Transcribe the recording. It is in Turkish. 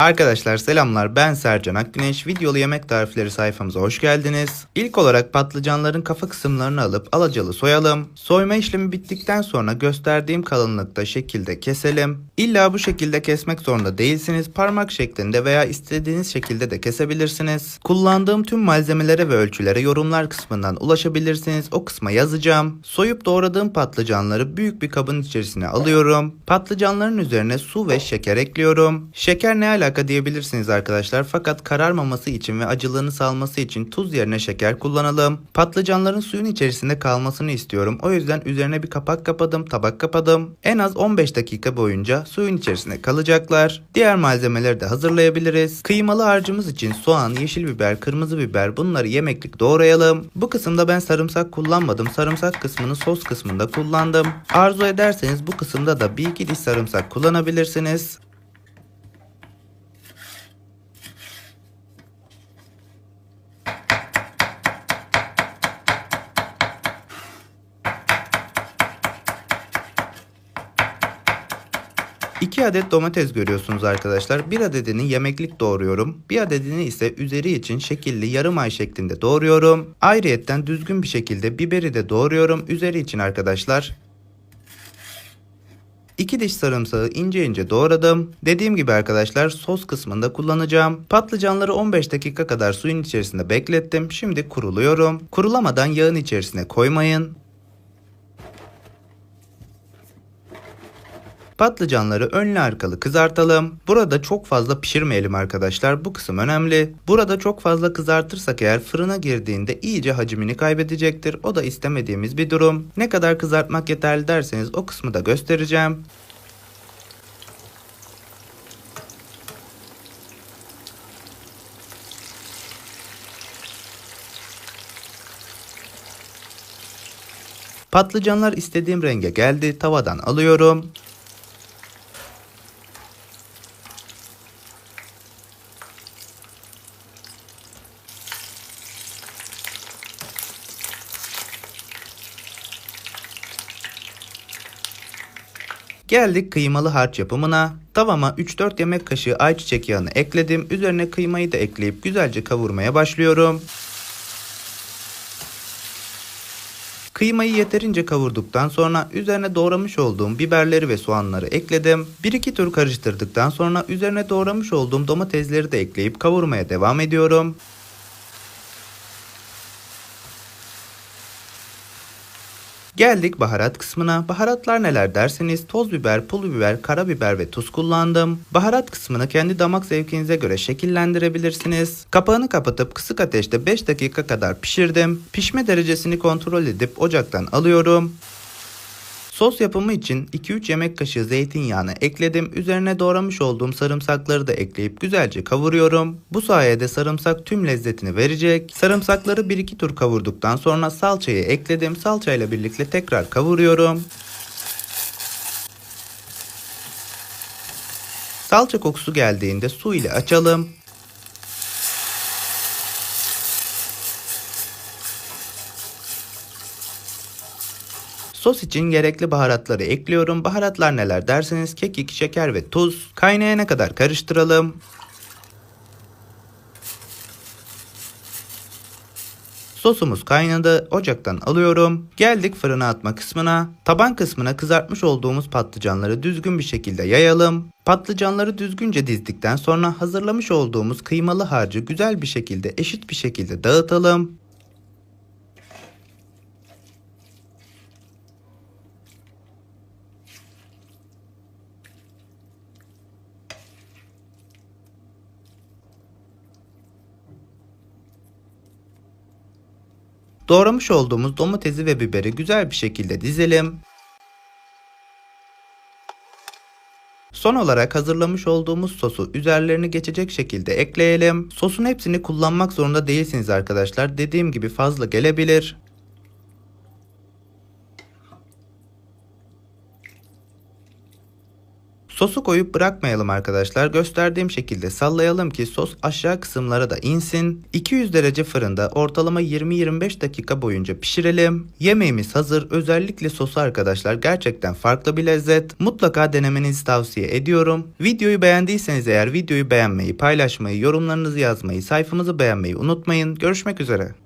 Arkadaşlar selamlar ben Sercan Akgüneş. Videolu yemek tarifleri sayfamıza hoş geldiniz. İlk olarak patlıcanların kafa kısımlarını alıp alacalı soyalım. Soyma işlemi bittikten sonra gösterdiğim kalınlıkta şekilde keselim. İlla bu şekilde kesmek zorunda değilsiniz. Parmak şeklinde veya istediğiniz şekilde de kesebilirsiniz. Kullandığım tüm malzemelere ve ölçülere yorumlar kısmından ulaşabilirsiniz. O kısma yazacağım. Soyup doğradığım patlıcanları büyük bir kabın içerisine alıyorum. Patlıcanların üzerine su ve şeker ekliyorum. Şeker ne alaka diyebilirsiniz arkadaşlar fakat kararmaması için ve acılığını salması için tuz yerine şeker kullanalım. Patlıcanların suyun içerisinde kalmasını istiyorum. O yüzden üzerine bir kapak kapadım, tabak kapadım. En az 15 dakika boyunca suyun içerisinde kalacaklar. Diğer malzemeleri de hazırlayabiliriz. Kıymalı harcımız için soğan, yeşil biber, kırmızı biber bunları yemeklik doğrayalım. Bu kısımda ben sarımsak kullanmadım. Sarımsak kısmını sos kısmında kullandım. Arzu ederseniz bu kısımda da bir iki diş sarımsak kullanabilirsiniz. İki adet domates görüyorsunuz arkadaşlar. Bir adedini yemeklik doğruyorum. Bir adedini ise üzeri için şekilli yarım ay şeklinde doğruyorum. Ayrıyetten düzgün bir şekilde biberi de doğruyorum. Üzeri için arkadaşlar. İki diş sarımsağı ince ince doğradım. Dediğim gibi arkadaşlar sos kısmında kullanacağım. Patlıcanları 15 dakika kadar suyun içerisinde beklettim. Şimdi kuruluyorum. Kurulamadan yağın içerisine koymayın. Patlıcanları önlü arkalı kızartalım. Burada çok fazla pişirmeyelim arkadaşlar. Bu kısım önemli. Burada çok fazla kızartırsak eğer fırına girdiğinde iyice hacmini kaybedecektir. O da istemediğimiz bir durum. Ne kadar kızartmak yeterli derseniz o kısmı da göstereceğim. Patlıcanlar istediğim renge geldi. Tavadan alıyorum. Geldik kıymalı harç yapımına. Tavama 3-4 yemek kaşığı ayçiçek yağını ekledim. Üzerine kıymayı da ekleyip güzelce kavurmaya başlıyorum. Kıymayı yeterince kavurduktan sonra üzerine doğramış olduğum biberleri ve soğanları ekledim. 1-2 tur karıştırdıktan sonra üzerine doğramış olduğum domatesleri de ekleyip kavurmaya devam ediyorum. Geldik baharat kısmına. Baharatlar neler derseniz toz biber, pul biber, karabiber ve tuz kullandım. Baharat kısmını kendi damak zevkinize göre şekillendirebilirsiniz. Kapağını kapatıp kısık ateşte 5 dakika kadar pişirdim. Pişme derecesini kontrol edip ocaktan alıyorum. Sos yapımı için 2-3 yemek kaşığı zeytinyağını ekledim. Üzerine doğramış olduğum sarımsakları da ekleyip güzelce kavuruyorum. Bu sayede sarımsak tüm lezzetini verecek. Sarımsakları 1-2 tur kavurduktan sonra salçayı ekledim. Salçayla birlikte tekrar kavuruyorum. Salça kokusu geldiğinde su ile açalım. Sos için gerekli baharatları ekliyorum. Baharatlar neler derseniz kekik, şeker ve tuz. Kaynayana kadar karıştıralım. Sosumuz kaynadı. Ocaktan alıyorum. Geldik fırına atma kısmına. Taban kısmına kızartmış olduğumuz patlıcanları düzgün bir şekilde yayalım. Patlıcanları düzgünce dizdikten sonra hazırlamış olduğumuz kıymalı harcı güzel bir şekilde eşit bir şekilde dağıtalım. Doğramış olduğumuz domatesi ve biberi güzel bir şekilde dizelim. Son olarak hazırlamış olduğumuz sosu üzerlerini geçecek şekilde ekleyelim. Sosun hepsini kullanmak zorunda değilsiniz arkadaşlar. Dediğim gibi fazla gelebilir. Sosu koyup bırakmayalım arkadaşlar. Gösterdiğim şekilde sallayalım ki sos aşağı kısımlara da insin. 200 derece fırında ortalama 20-25 dakika boyunca pişirelim. Yemeğimiz hazır. Özellikle sosu arkadaşlar gerçekten farklı bir lezzet. Mutlaka denemenizi tavsiye ediyorum. Videoyu beğendiyseniz eğer videoyu beğenmeyi, paylaşmayı, yorumlarınızı yazmayı, sayfamızı beğenmeyi unutmayın. Görüşmek üzere.